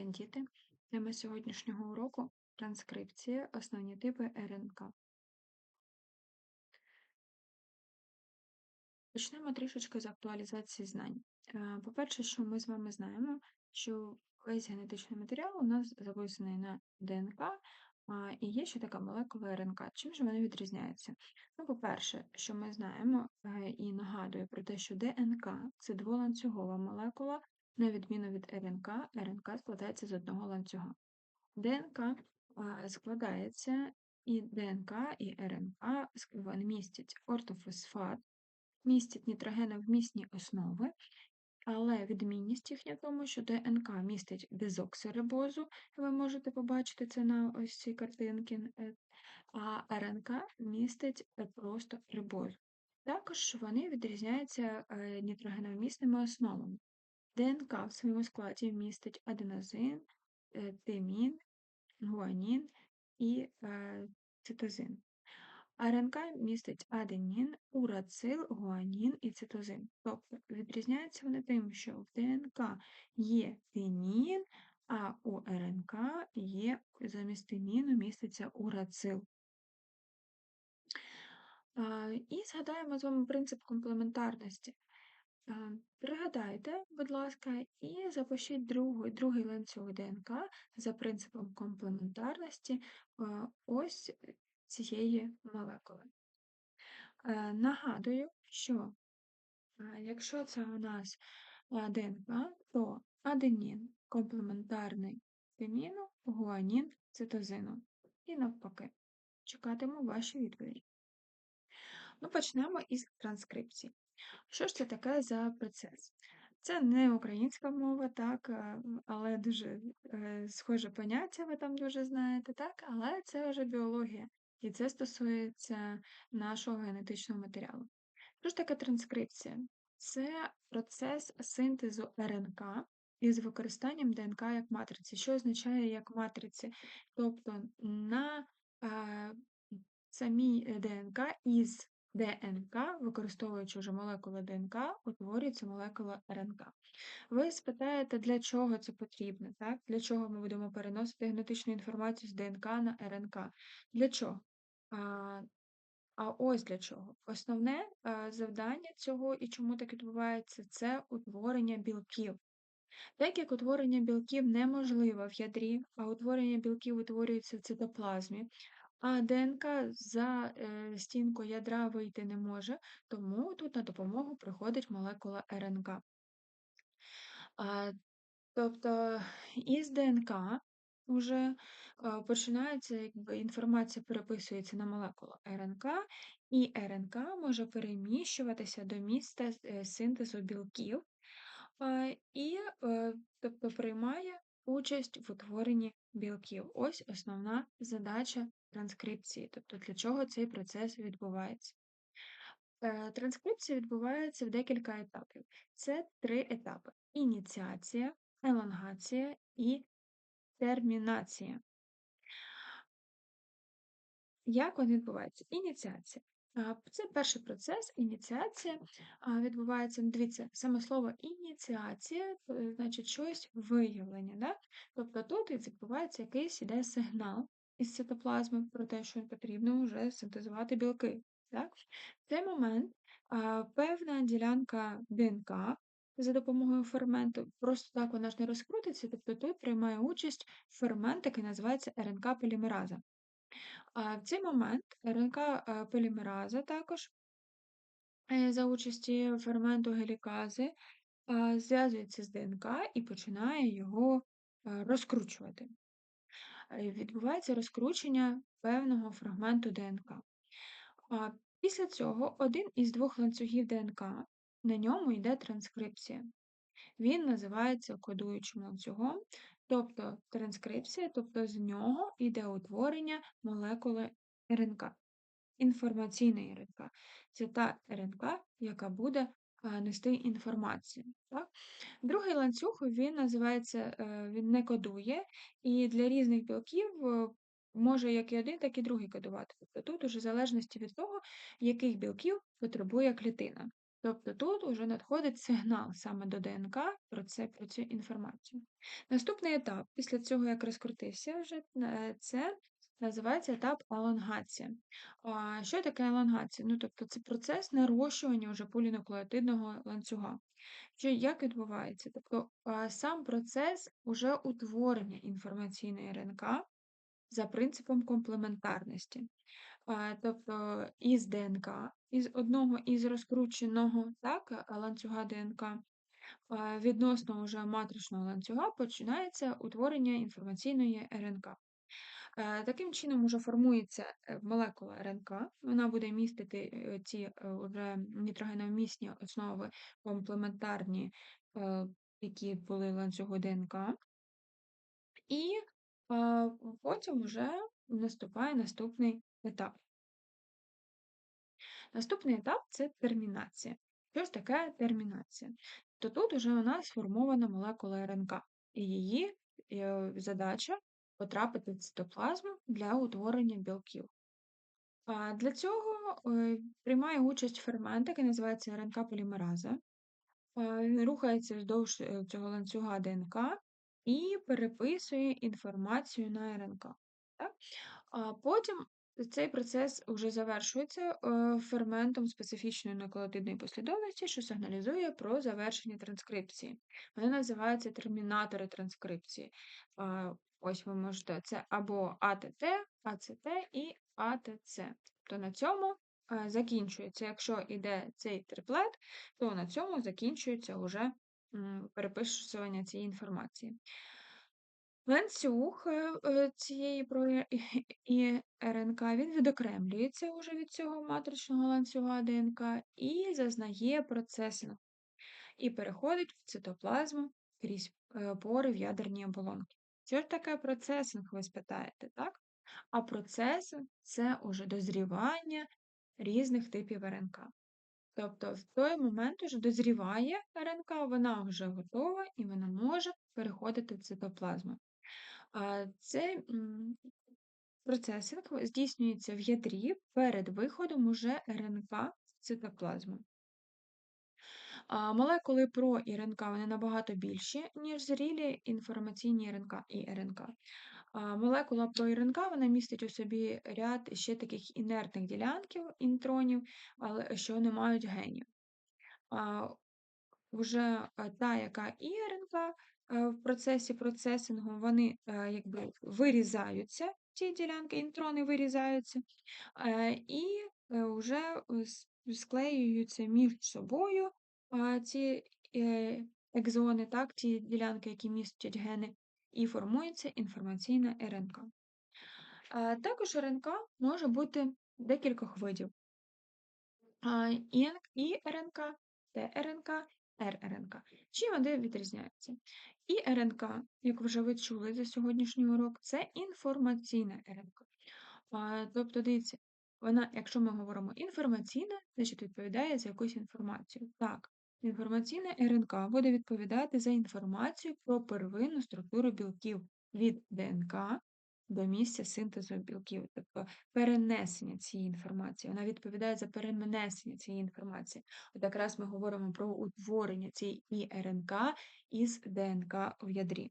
Діти, тема сьогоднішнього уроку транскрипція, основні типи РНК. Почнемо трішечки з актуалізації знань. Е, По-перше, що ми з вами знаємо, що весь генетичний матеріал у нас записаний на ДНК, і є ще така молекула РНК. Чим же вони відрізняються? Ну, по-перше, що ми знаємо е, і нагадую про те, що ДНК це дволанцюгова молекула, на відміну від РНК, РНК складається з одного ланцюга. ДНК складається і ДНК, і РНК містять ортофосфат, містять нітрогеновмісні основи, але відмінність їхня в тому, що ДНК містить дезоксирибозу, ви можете побачити це на ось цій картинці, е, а РНК містить просто рибозу. Також вони відрізняються е, нітрогеновмісними основами. ДНК в своєму складі містить аденозин, е, тимін, гуанін і е, цитозин. РНК містить аденін, урацил, гуанін і цитозин. Тобто відрізняються вони тим, що в ДНК є тинін, а у РНК є замість тиніну міститься урацил. І згадаємо з вами принцип комплементарності. Пригадайте, будь ласка, і запишіть другий, другий ланцюг ДНК за принципом комплементарності ось цієї молекули. Е, Нагадую, що якщо це у нас ДНК, то аденін комплементарний тиміну, гуанін цитозину. І навпаки. Чекатиму ваші відповіді. Ну, почнемо із транскрипції. Що ж це таке за процес? Це не українська мова, так, е, але дуже е, схоже поняття, ви там дуже знаєте, так, але це вже біологія, і це стосується нашого генетичного матеріалу. Що ж таке транскрипція? Це процес синтезу РНК із використанням ДНК як матриці. Що означає як матриці? Тобто на е, самій ДНК із ДНК, використовуючи вже молекули ДНК, утворюється молекула РНК. Ви спитаєте, для чого це потрібно, так? Для чого ми будемо переносити генетичну інформацію з ДНК на РНК? Для чого? А, а ось для чого. Основне завдання цього і чому так відбувається, це утворення білків. Так як утворення білків неможливо в ядрі, а утворення білків утворюється в цитоплазмі, а ДНК за е, стінку ядра вийти не може, тому тут на допомогу приходить молекула РНК. Тобто із ДНК вже е, починається, якби інформація переписується на молекулу РНК, і РНК може переміщуватися до місця е, синтезу білків, і тобто приймає участь в утворенні білків. Ось основна задача транскрипції, тобто для чого цей процес відбувається. Е, Транскрипція відбувається в декілька етапів. Це три етапи: ініціація, елонгація і термінація. Як вони відбуваються? Ініціація. Це перший процес, ініціація відбувається, ну, дивіться, саме слово ініціація, е, значить щось виявлення. Да? Тобто тут відбувається якийсь іде сигнал із цитоплазми про те, що потрібно вже синтезувати білки. Так? В цей момент певна ділянка ДНК за допомогою ферменту, просто так вона ж не розкрутиться, тобто тут приймає участь фермент, який називається РНК-полімераза. В цей момент РНК полімераза також е, за участі ферменту гелікази зв'язується з ДНК і починає його е, розкручувати. Е, Відбувається розкручення певного фрагменту ДНК. Після цього один із двох ланцюгів ДНК, на ньому йде транскрипція. Він називається кодуючим ланцюгом, тобто транскрипція, тобто з нього йде утворення молекули РНК, інформаційної РНК. Це та РНК, яка буде нести інформацію. Так? Другий ланцюг він називається, е, він не кодує, і для різних білків е, може як і один, так і другий кодувати. Тобто тут уже в залежності від того, яких білків потребує клітина. Тобто тут уже надходить сигнал саме до ДНК про це, про цю інформацію. Наступний етап, після цього, як розкрутився вже, е, це називається етап елонгація. А, Що таке елонгація? Ну, тобто це процес нарощування вже полінуклеотидного ланцюга. Що, Як відбувається? Тобто сам процес уже утворення інформаційної РНК за принципом комплементарності. Тобто із ДНК, із одного із розкрученого так, ланцюга ДНК відносно вже матричного ланцюга починається утворення інформаційної РНК. Е, Таким чином уже формується е, молекула РНК, вона буде містити е, ці вже нітрогеновмісні основи комплементарні, які були ланцюгу ДНК, і е, потім вже наступає наступний етап. Наступний етап це термінація. Що ж таке термінація? То тут уже у нас сформована молекула РНК, і її е, задача потрапити в цитоплазму для утворення білків. А Для цього е, приймає участь фермент, який називається РНК-полімераза. Він рухається вздовж е, цього ланцюга ДНК і переписує інформацію на РНК. Так? А Потім цей процес вже завершується е, ферментом специфічної нуклеотидної послідовності, що сигналізує про завершення транскрипції. Вони називаються термінатори транскрипції. Ось ви можете, це або АТТ, АЦТ і АТЦ. То на цьому е, закінчується, якщо йде цей триплет, то на цьому закінчується вже переписування цієї інформації. Ланцюг е, е, цієї і РНК він відокремлюється вже від цього матричного ланцюга ДНК і зазнає процесинг, і переходить в цитоплазму крізь пори в ядерній оболонці. Що ж таке процесинг, ви спитаєте, так? А процесинг це уже дозрівання різних типів РНК. Тобто в той момент уже дозріває РНК, вона вже готова і вона може переходити в цитоплазму. Цей процесинг здійснюється в ядрі перед виходом уже РНК в цитоплазму. Молекули ПРО РНК вони набагато більші, ніж зрілі інформаційні РНК і РНК. Молекула про РНК вона містить у собі ряд ще таких інертних ділянків інтронів, але що не мають генів. Вже та, яка і РНК в процесі процесингу, вони якби вирізаються, ці ділянки, інтрони вирізаються, і вже склеюються між собою ці е, екзони, так, ті ділянки, які містять гени, і формується інформаційна РНК. Також РНК може бути декількох видів. І РНК, ТРНК, РРНК. Чим вони відрізняються? І РНК, як вже ви чули за сьогоднішній урок, це інформаційна РНК. Тобто, дивіться, вона, якщо ми говоримо інформаційна, значить відповідає за якусь інформацію. Так, Інформаційна РНК буде відповідати за інформацію про первинну структуру білків від ДНК до місця синтезу білків, тобто перенесення цієї інформації. Вона відповідає за перенесення цієї інформації. От якраз ми говоримо про утворення цієї ІРНК із ДНК в ядрі.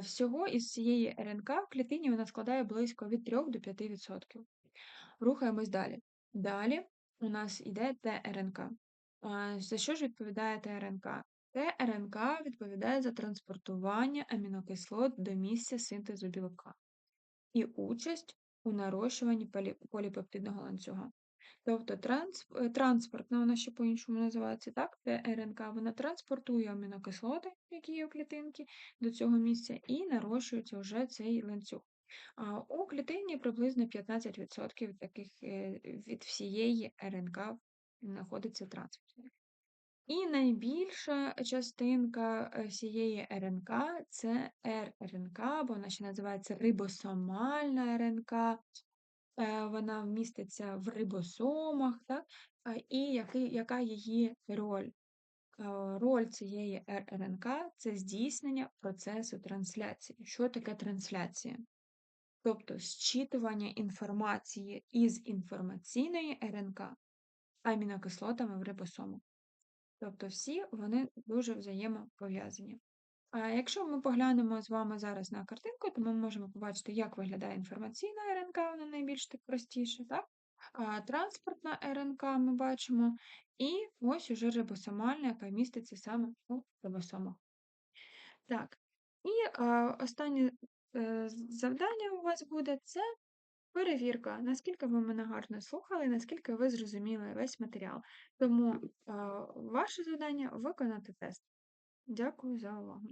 Всього із цієї РНК в клітині вона складає близько від 3 до 5%. Рухаємось далі. Далі у нас йде ТРНК. За що ж відповідає ТРНК? ТРНК відповідає за транспортування амінокислот до місця синтезу білка і участь у нарощуванні поліпептидного ланцюга. Тобто е, транспортна, вона ще по-іншому називається, так? ТРНК, вона транспортує амінокислоти, які є у клітинці, до цього місця, і нарощується вже цей ланцюг. А у клітині приблизно 15% таких е, від всієї РНК знаходиться трансфер. І найбільша частинка е, всієї РНК це РРНК, бо вона ще називається рибосомальна РНК. Е, вона вміститься в рибосомах, так? і який, яка її роль? Е, роль цієї РРНК це здійснення процесу трансляції. Що таке трансляція? Тобто зчитування інформації із інформаційної РНК амінокислотами в рибосому. Тобто всі вони дуже взаємопов'язані. А якщо ми поглянемо з вами зараз на картинку, то ми можемо побачити, як виглядає інформаційна РНК, вона найбільш так простіше, так? А транспортна РНК ми бачимо, і ось уже рибосомальна, яка міститься саме у рибосомах. Так, і а, останнє е, завдання у вас буде це перевірка, наскільки ви мене гарно слухали, наскільки ви зрозуміли весь матеріал. Тому е, ваше завдання виконати тест. Дякую за увагу.